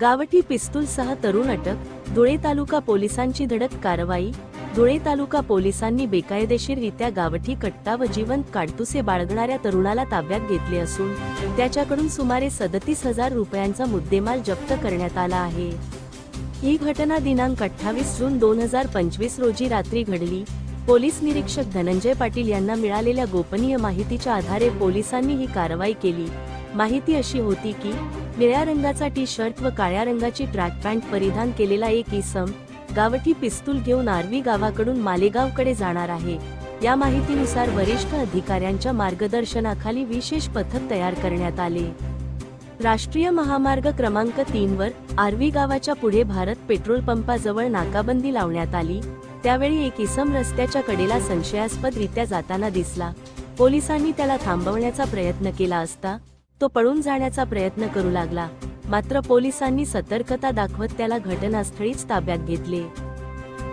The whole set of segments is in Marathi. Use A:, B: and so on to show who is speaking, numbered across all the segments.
A: गावठी पिस्तूलसह तरुण अटक धुळे तालुका पोलिसांची धडक कारवाई धुळे तालुका पोलिसांनी बेकायदेशीररित्या गावठी कट्टा व जिवंत काडतुसे बाळगणाऱ्या तरुणाला ताब्यात घेतले असून त्याच्याकडून सुमारे सदतीस हजार रुपयांचा मुद्देमाल जप्त करण्यात आला आहे. ही घटना दिनांक अठ्ठावीस जून दोन हजार पंचवीस रोजी रात्री घडली. पोलीस निरीक्षक धनंजय पाटील यांना मिळालेल्या गोपनीय माहितीच्या आधारे पोलिसांनी ही कारवाई केली. माहिती अशी होती की निळ्या रंगाचा टी शर्ट व काळ्या रंगाची ट्रॅक पॅन्ट परिधान केलेला एक इसम गावठी पिस्तूल घेऊन आर्वी गावाकडून मालेगावकडे जाणार आहे. या माहितीनुसार वरिष्ठ अधिकाऱ्यांच्या मार्गदर्शनाखाली विशेष पथक तयार करण्यात आले. राष्ट्रीय महामार्ग क्रमांक तीन वर आर्वी गावाच्या पुढे भारत पेट्रोल पंपाजवळ नाकाबंदी लावण्यात आली. त्यावेळी एक इसम रस्त्याच्या कडेला संशयास्पदरित्या जाताना दिसला. पोलिसांनी त्याला थांबवण्याचा प्रयत्न केला असता तो पळून जाण्याचा प्रयत्न करू लागला. मात्र पोलिसांनी सतर्कता दाखवत त्याला घटनास्थळीच ताब्यात घेतले.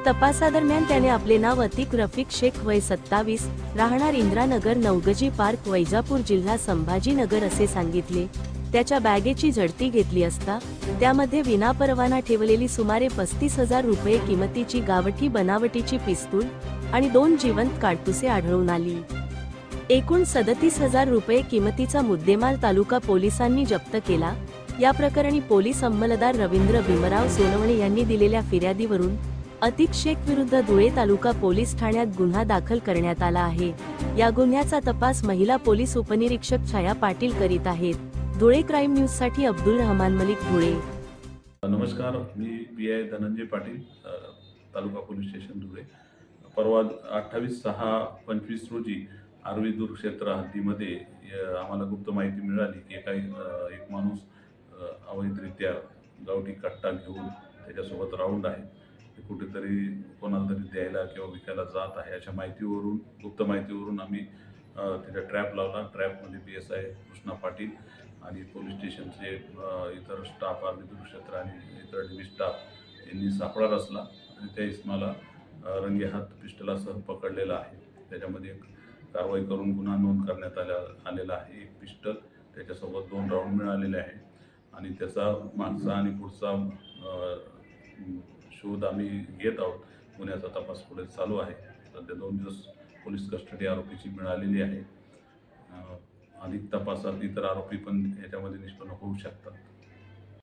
A: तपासादरम्यान त्याने आपले नाव अतिक रफिक शेख वय सत्तावीस राहणार इंद्रानगर नवगजी पार्क वैजापूर जिल्हा संभाजीनगर असे सांगितले. त्याच्या बॅगेची झडती घेतली असता त्यामध्ये विनापरवाना ठेवलेली सुमारे पस्तीस हजार रुपये किमतीची गावठी बनावटीची पिस्तूल आणि दोन जिवंत काडतुसे आढळून आली. एकूण सदतीस हजार रुपये किमतीचा मुद्देमाल तालुका पोलिसांनी जप्त केला. या प्रकरणी पोलीस अंमलदार रवींद्र भीमराव सोनवणे यांनी दिलेल्या फिर्यादीवरून अतिक शेख विरुद्ध धुळे तालुका पोलीस ठाण्यात गुन्हा दाखल करण्यात आला आहे. या गुन्ह्याचा तपास महिला पोलीस उपनिरीक्षक छाया पाटील करीत आहेत. धुळे क्राईम न्यूजसाठी अब्दुल रहमान मलिक धुळे.
B: नमस्कार मी P I Dhananjay Patil taluka police station Dhule. परवा अठ्ठावीस सहा पंचवीस रोजी आर्वी दूर क्षेत्र हद्दीमध्ये आम्हाला गुप्त माहिती मिळाली की काही एक माणूस अवैधरित्या गावठी कट्टा घेऊन त्याच्यासोबत राऊंड आहे. ते कुठेतरी कोणाला तरी द्यायला किंवा विकायला जात आहे. अशा माहितीवरून गुप्त माहितीवरून आम्ही त्याचा तिथे ट्रॅप लावला. ट्रॅपमध्ये P S I Krishna Patil आणि पोलीस स्टेशनचे इतर स्टाफ आर्मी दूर क्षेत्र आणि इतर डिव्ही स्टाफ यांनी सापळा रचला आणि त्या इसमाला रंगेहात पिस्टलासह पकडलेला आहे. त्याच्यामध्ये एक कारवाई करून गुन्हा नोंद करण्यात आल्या आलेला आहे. एक पिस्टल त्याच्यासोबत दोन राऊंड मिळालेले आहे आणि त्याचा मागचा आणि पुढचा शोध आम्ही घेत आहोत. गुन्ह्याचा तपास पुढे चालू आहे. सध्या दोन दिवस पोलीस कस्टडी आरोपीची मिळालेली आहे. अधिक तपासात इतर आरोपी पण याच्यामध्ये निष्पन्न होऊ शकतात.